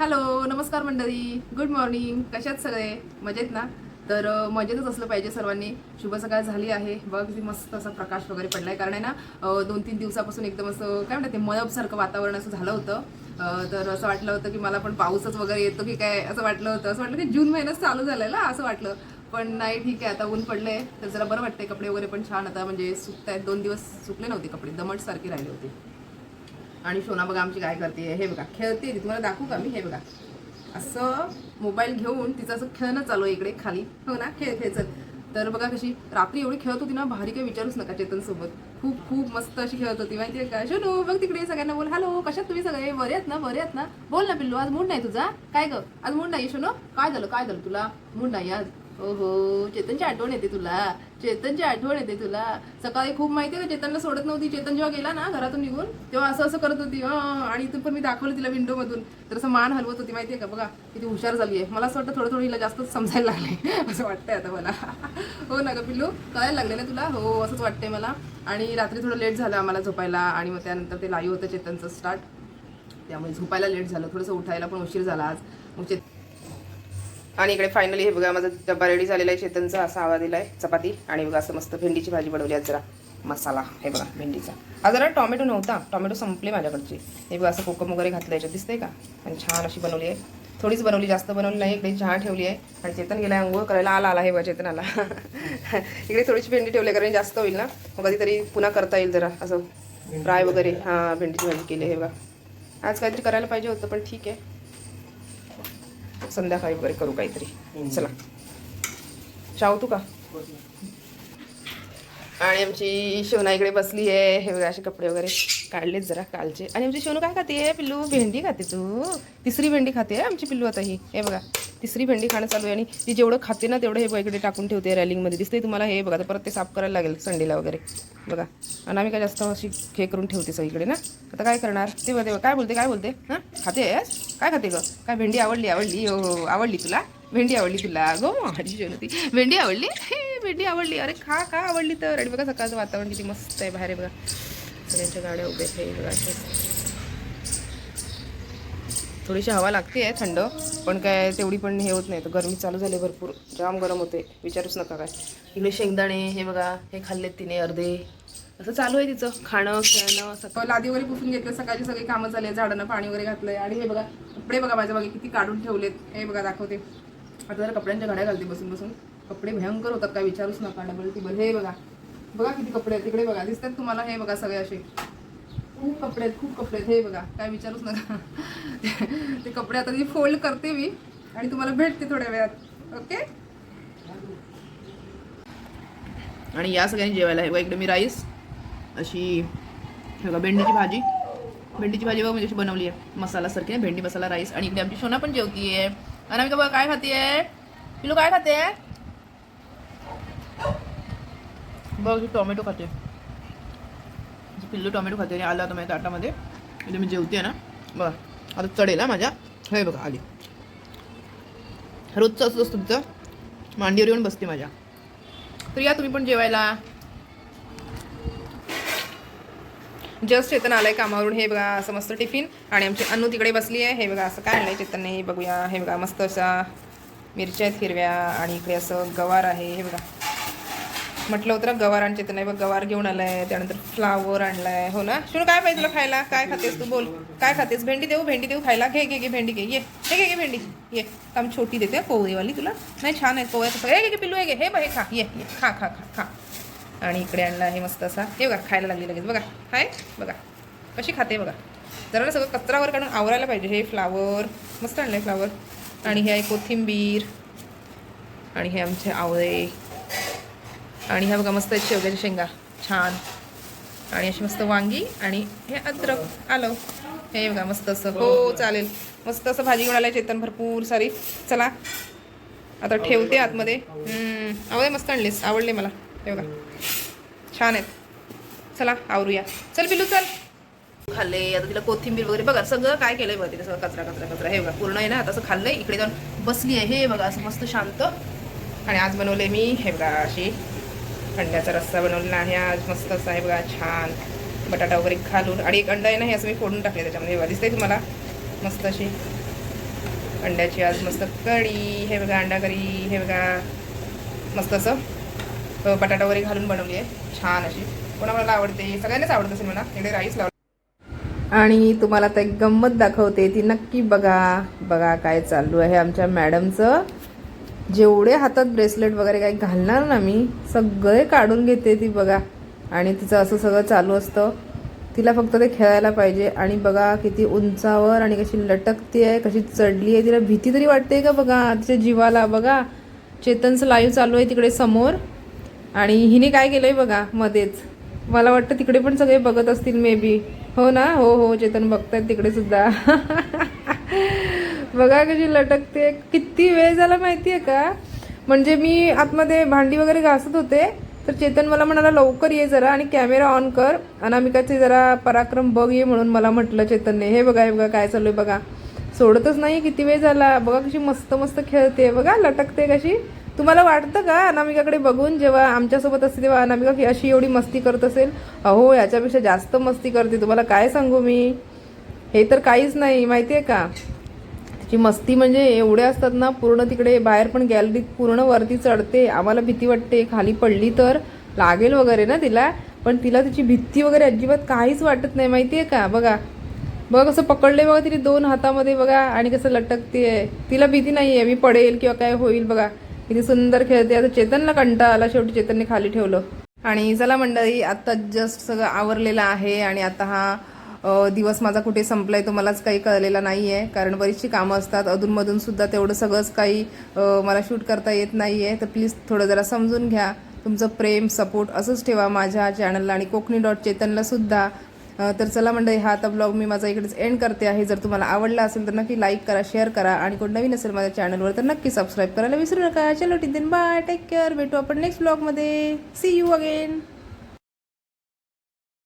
Hello नमस्कार मंडळी. Good morning कशात सगळे? मजेत ना? तर मजेतच असलं पाहिजे सर्वांनी. शुभ सकाळ झाली आहे. बघ मस्त असा प्रकाश वगैरे पडलाय. कारण आहे ना दोन तीन दिवसापासून एकदम असं काय म्हणतात ते मळबसारखं वातावरण असं झालं होतं. तर असं वाटलं होतं की मला पण पाऊसच वगैरे येतो की काय असं वाटलं होतं. असं वाटलं की जून महिन्यात चालू झालाय ना असं वाटलं. पण नाही ठीक आहे. आता ऊन पडलंय. तर जरा बरं वाटतंय. कपडे वगैरे पण छान आता म्हणजे सुकत आहेत दोन दिवस सुकले नव्हते कपडे. दमटसारखे राहिले होते. आणि शोना बघा आमची काय करते हे बघा खेळते ती. तुम्हाला दाखवू का मी? हे बघा. असं मोबाईल घेऊन तिचं असं खेळणं चालू आहे इकडे खाली. हो ना? खेळ खेळचं तर बघा कशी रात्री एवढी खेळत होती ना भारी काही विचारूच नका चेतन सोबत खूप खूप मस्त अशी खेळत होती. माहितीये का? शोनू बघ तिकडे सगळ्यांना बोल. हॅलो कशात तुम्ही सगळे? बरे आहेत ना? बरे आहेत ना? बोल ना पिल्लू आज मूड नाही तुझा? काय ग? आज मूड नाही शोनो? काय झालं? काय झालं तुला? मूड नाही आज? ओहो चेतनची आठवण येते तुला. चेतनची आठवण येते तुला. सकाळी खूप माहिती आहे का? चेतनला सोडत नव्हती. चेतन जेव्हा गेला ना घरातून निघून तेव्हा असं असं करत होती. आणि इथून पण मी दाखवलं तिला विंडो मधून तर असं मान हलवत होती माहितीये का? बघा किती हुशार झाली आहे. मला असं वाटतं थोडं थोडं हिला जास्तच समजायला लागले असं वाटतंय आता मला. हो ना ग पिल्लू? कळायला लागले ना तुला? हो असंच वाटतंय मला. आणि रात्री थोडं लेट झालं आम्हाला झोपायला. आणि मग त्यानंतर ते लाईव्ह होतं चेतनचं स्टार्ट. त्यामुळे झोपायला लेट झालं. थोडंसं उठायला पण उशीर झाला आज. मग चेतन आणि इकडे फायनली हे बघा माझा डब्बा रेडी झालेला आहे. चेतनचा असा आवाज आहे चपाती. आणि बघा असं मस्त भेंडीची भाजी बनवली आज जरा. मसाला हे बघा भेंडीचा. आज जरा टॉमॅटो नव्हता. टॉमॅटो संपले माझ्याकडचे. हे बघा असं कोकम वगैरे घातलं याच्यात. दिसतंय का? आणि छान अशी बनवली आहे. थोडीच बनवली जास्त बनवली नाही. इकडे चहा ठेवली आहे. आणि चेतन गेला अंघोळ करायला. आला आला हे बघा चेतन आला इकडे थोडीशी भेंडी ठेवली आहे, कारण जास्त होईल ना. मग कधीतरी पुन्हा करता येईल जरा असं. फ्राय वगैरे. हां भेंडीची भाजी केली आहे हे बघा. आज काहीतरी करायला पाहिजे होतं पण ठीक आहे. संध्याकाळी वगैरे करू काहीतरी. चला. शाव तू का? आणि आमची शोना इकडे बसली आहे. हे वगैरे असे कपडे वगैरे काढलेत जरा कालचे. आणि आमची शोनू काय खाते? पिल्लू भेंडी खाते तू. तिसरी भेंडी खाते आमची पिल्लू आता ही. हे बघा तिसरी भेंडी खाणं चालू आहे. आणि ती जेवढं खाते ना तेवढं हे बघा इकडे टाकून ठेवते रॅलिंगमध्ये. दिसते तुम्हाला हे बघा तर परत ते साफ करायला लागेल संडेला वगैरे. बघा. आणि आम्ही काय जास्त अशी हे करून ठेवते सगळीकडे ना. आता काय करणार? ते बघा ते बघा. काय बोलते? काय बोलते? हां? खाते आहेस? काय खाते ग? काय भेंडी आवडली आवडली? हो आवडली तुला? भेंडी आवडली तुला. गो माझी होती भेंडी आवडली? हे भेंडी आवडली. अरे खा खा आवडली तर. आणि बघा सकाळचं वातावरण किती मस्त आहे बाहेर आहे बघा. सगळ्यांच्या गाड्या उभे हे थोडीशी हवा लागते आहे थंड. पण काय तेवढी पण हे होत नाही. तर गरमी चालू झाली भरपूर. जाम गरम होते. विचारूच नका काय. इकडे शेंगदाणे हे बघा. हे खाल्लेत तिने अर्धे. असं चालू आहे तिचं खाणं खेळणं सकाळ लादी वगैरे पुसून घेतलं सकाळची सगळी कामं झाले झाडांना पाणी वगैरे घातलंय. आणि हे बघा कपडे बघा माझ्या मागे किती काढून ठेवलेत. हे बघा दाखवते. आता जरा कपड्यांच्या घड्या घालते बसून बसून. कपडे भयंकर होतात काय विचारूच नका. डबल टिबल हे बघा. बघा किती कपडे आहेत. तिकडे बघा दिसतात तुम्हाला? हे बघा सगळे असे. खूप कपडे आहेत खूप कपडे आहेत. हे बघा काय विचारूच नका. ते कपडे आता मी फोल्ड करते मी. आणि तुम्हाला भेटते थोड्या वेळात. ओके आणि या सगळ्यांनी जेवायला. हे बघा इकडे मी राईस अशी हे बघा भेंडीची भाजी. भेंडीची भाजी बघा म्हणजे अशी बनवली आहे. मसालासारखी आहे भेंडी मसाला राईस आणि इकडे आमची सोना पण जेवतीये आणि आम्ही बघा काय खाते पिलू काय खाते बघ टोमॅटो खाते. पिल्लू टोमॅटो खाते आणि आला आता माझ्या ताटामध्ये. इथे मी जेवते ना. बघा आता चढेल हा माझ्या. हे बघा आली. रोजचं असं असतं तुमचं. मांडीवर येऊन बसते माझ्या. तर या तुम्ही पण जेवायला. जस्ट चेतन आलाय कामावरून हे बघा असं मस्त टिफिन. आणि आमची अनु तिकडे बसली आहे. हे बघा असं काय आणलंय चेतनने बघूया. हे बघा मस्त अशा मिरच्या आहेत हिरव्या आणि इकडे असं गवार आहे हे बघा. म्हटलं होतं गवार आणि चेतन आहे बघ गवार घेऊन आलाय. त्यानंतर फ्लावर आणलाय. हो ना? शुनू काय पाहिजे तुला खायला? काय खातेस तू? बोल. काय खातेस? भेंडी देऊ भेंडी देऊ खायला? घे घे घे भेंडी घे. ये. हे घे घे भेंडी. ये. काम छोटी देते पोवळीवाली तुला. नाही छान आहे पोवळ्या तसं हे घे घे पिल्लू हे घे. हे बघ हे खा. ये ये. खा खा खा खा. आणि इकडे आणला आहे मस्त असा. हे बघा खायला लागली लगेच. बघा हाय बघा. कशी खाते बघा. जरा ना सगळं कचरावर काढून आवरायला पाहिजे. हे फ्लावर मस्त आणलं आहे फ्लावर. आणि हे आहे कोथिंबीर. आणि हे आमचे आवळे. आणि ह्या बघा मस्त आहेत शेवग्याच्या शेंगा. छान. आणि अशी मस्त वांगी आणि हे अद्रक. आलं. हे बघा मस्त असं. हो चालेल. मस्त असं भाजी घेऊन आलाय चेतन भरपूर सारी. चला. आता ठेवते आतमध्ये. आवळे मस्त आणलीस. आवडले मला. हे बघा छान आहेत. चला आवरूया. चल पिलू चल. खाल्ले आता तिला कोथिंबीर वगैरे. बघा सगळं काय केलंय बघा तिला सगळं कचरा कचरा कचरा. हे बघा पूर्ण आहे ना? आता असं खाल्लंय. इकडे जाऊन बसली आहे. हे बघा असं मस्त शांत. आणि आज बनवले मी हे बघा अशी अंड्याचा रस्सा बनवलेला आहे आज. मस्त असा आहे बघा छान. बटाटा वगैरे घालून. आणि एक अंडा आहे ना हे असं मी फोडून टाकले त्याच्यामध्ये. हे बघा दिसतंय तुम्हाला? मस्त अशी अंड्याची आज मस्त कढी. हे बघा अंडा करी हे बघा मस्त असं बटाटा वगैरे घालून बनवली आहे छान अशी. कोणाला आवडते? सगळ्यांनाच आवडत असेल मला इकडे राईस लावला आणि तुम्हाला तर एक गंमत दाखवते. ती नक्की बघा. बघा काय चालू आहे आमच्या मॅडमचं. जेवढे हातात ब्रेसलेट वगैरे काही घालणार ना मी सगळे काढून घेते ती बघा. आणि तिचं असं सगळं चालू असतं. तिला फक्त ते खेळायला पाहिजे. आणि बघा किती उंचावर आणि कशी लटकते आहे कशी चढली आहे. तिला भीती तरी वाटते का बघा? तिच्या जीवाला बघा. चेतनचं लाईव्ह चालू आहे तिकडे समोर. आणि हिने काय केलं आहे बघा मध्येच. मला वाटतं तिकडे पण सगळे बघत असतील मे बी हो ना? हो हो चेतन बघतायत तिकडे सुद्धा. बघा कशी लटकते. किती वेळ झाला माहिती आहे का? म्हणजे मी आतमध्ये भांडी वगैरे घासत होते तर चेतन मला म्हणाला लवकर ये जरा आणि कॅमेरा ऑन कर. अनामिकाचे जरा पराक्रम बघ ये म्हणून मला म्हटलं चेतनने. हे बघा हे बघा काय चालू आहे बघा. सोडतच नाही किती वेळ झाला. बघा कशी मस्त मस्त खेळते. बघा लटकते कशी. तुम्हाला वाटतं का अनामिकाकडे बघून जेव्हा आमच्यासोबत असते तेव्हा अनामिका की अशी एवढी मस्ती करत असेल? अहो याच्यापेक्षा जास्त मस्ती करते. तुम्हाला काय सांगू मी? हे तर काहीच नाही माहिती आहे का? तिची मस्ती म्हणजे एवढे असतात ना पूर्ण तिकडे बाहेर पण गॅलरीत पूर्ण वरती चढते. आम्हाला भीती वाटते. खाली पडली तर लागेल वगैरे ना तिला? पण तिला तिची भीती वगैरे अजिबात काहीच वाटत नाही माहिती आहे का? बघा. बघा कसं पकडले बघा तिने दोन हातामध्ये बघा आणि कसं लटकते आहे तिला भीती नाही आहे मी पडेल किंवा काय होईल बघा. किती सुंदर खेळते. आता चेतनला कंटाळा आला शेवटी चेतनने खाली ठेवलं. आणि चला मंडळी आता जस्ट सगळं आवरलेलं आहे आणि आता हा दिवस माझा कुठे संपलाय तो मलाच काही कळलेला नाही आहे कारण बरीचशी कामं असतात. अधूनमधून सुद्धा तेवढं सगळंच काही मला शूट करता येत नाही आहे तर प्लीज थोडं जरा समजून घ्या. तुमचं प्रेम सपोर्ट असंच ठेवा माझ्या चॅनलला आणि कोकणी डॉट चेतनला सुद्धा. तर चला मंडळी हा आता ब्लॉग मी माझा इकडेच एंड करते आहे. जर तुम्हाला आवडला असेल तर नक्की लाईक करा शेअर करा. आणि कोण नवीन असेल माझ्या चॅनलवर तर नक्की सबस्क्राईब करायला विसरू नका. चलो टिन बाय टेक केअर भेटू आपण नेक्स्ट ब्लॉगमध्ये सी यू अगेन